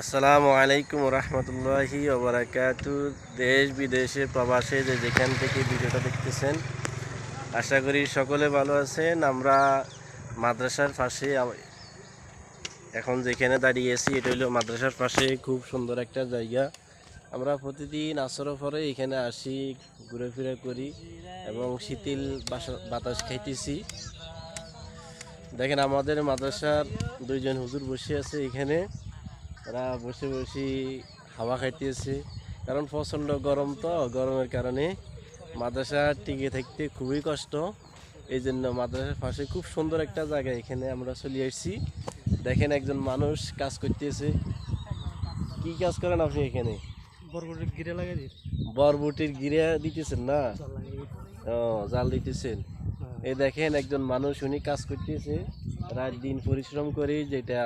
আসসালামু আলাইকুম রহমতুল্লাহি ওবরাকাতু। দেশ বিদেশে প্রবাসে যে যেখান থেকে ভিডিওটা দেখতেছেন, আশা করি সকলে ভালো আছেন। আমরা মাদ্রাসার পাশে এখন যেখানে দাঁড়িয়েছি এটা হলো মাদ্রাসার পাশে খুব সুন্দর একটা জায়গা। আমরা প্রতিদিন আসর পরে এখানে আসি ঘুরে ফিরে করি এবং শীতল বাতাস খাইতেছি। দেখেন আমাদের মাদ্রাসার দুইজন হুজুর বসে আছে এখানে। তারা বসে বসে হাওয়া খাইতেছে। কারণ প্রচণ্ড গরম তো গরমের কারণে মাদ্রাসা টিকে থাকতে খুবই কষ্ট। এই জন্য মাদ্রাসার পাশে খুব সুন্দর একটা জায়গা এখানে আমরা চলে আসছি। দেখেন একজন মানুষ কাজ করতেছে। কি কাজ করেন আপনি এখানে? বরবটির গিরে লাগিয়ে দিই। বরবটির গিরে দিতেছেন না? ও জাল দিতেছেন। এই দেখেন একজন মানুষ উনি কাজ করতেছে। রাত দিন পরিশ্রম করে যেটা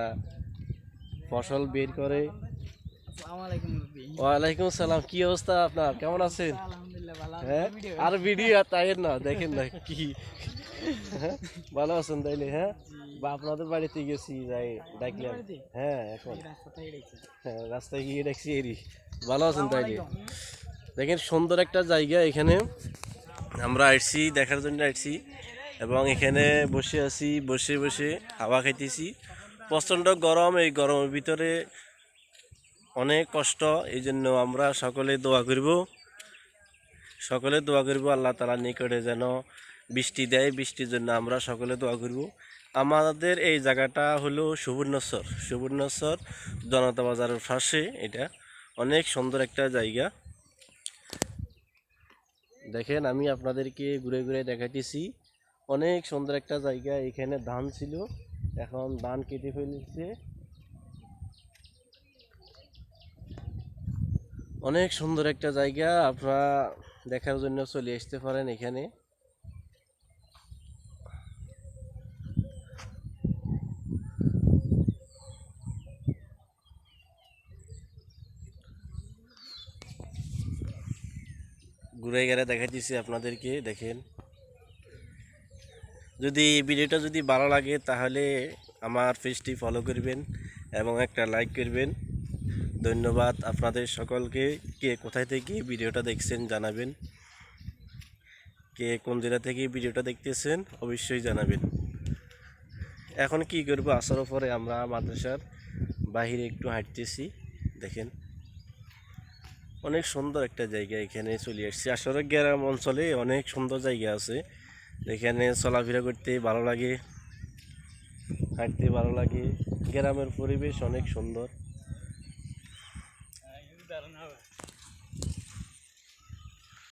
ফসল বের করে। আসসালামু ওয়ালাইকুম সালাম কি অবস্থা আপনার? কেমন আছেন? হ্যাঁ? আর ভিডিও তাই না দেখেন না কি। হ্যাঁ? ভালো আছেন তাইলে হ্যাঁ? বা আপনাদের বাড়িতে গেছি যাই ডাকলাম। হ্যাঁ এখন। হ্যাঁ, রাস্তায় গিয়ে ডাকছি এরি ভালো আছেন তাইলে? দেখেন সুন্দর একটা জায়গা এখানে। আমরা আসছি দেখার জন্য আসছি। এবং এখানে বসে আছি বসে বসে হাওয়া খাইতেছি। প্রচণ্ড গরম, এই গরমের ভিতরে অনেক কষ্ট, এই জন্য আমরা সকলে দোয়া করব। সকলে দোয়া করব, আল্লাহ তালা নিকটে যেন বৃষ্টি দেয়, বৃষ্টির জন্য আমরা সকলে দোয়া করব। আমাদের এই জায়গাটা হলো সুবর্ণস্বর সুবর্ণস্বর জনতা বাজারের পাশে, এটা অনেক সুন্দর একটা জায়গা। দেখেন, আমি আপনাদেরকে ঘুরে ঘুরে দেখাইতেছি। অনেক সুন্দর একটা জায়গা, এখানে ধান ছিল। এখন ধান কেটে ফেলেছে। অনেক সুন্দর একটা জায়গা, আপনারা দেখার জন্য চলে আসতে পারেন এখানে। ঘুরে গেলে দেখাইতেছি আপনাদেরকে, দেখেন। যদি ভিডিওটা যদি ভালো লাগে, তাহলে আমার পেজটি ফলো করবেন এবং একটা লাইক করবেন। ধন্যবাদ আপনাদের সকলকে। কে কোথায় থেকে ভিডিওটা দেখছেন জানাবেন। কে কোন জেলা থেকে ভিডিওটা দেখতেছেন, অবশ্যই জানাবেন। এখন কি করব? আসার পরে আমরা মাদ্রাসার বাহিরে একটু হাঁটতেছি, দেখেন। অনেক সুন্দর একটা জায়গা এখানে চলে আসছি। আসলে গ্রাম অঞ্চলে অনেক সুন্দর জায়গা আছে। এখানে চলাফেরা করতে ভালো লাগে হাঁটতে ভালো লাগে। গ্রামের পরিবেশ অনেক সুন্দর।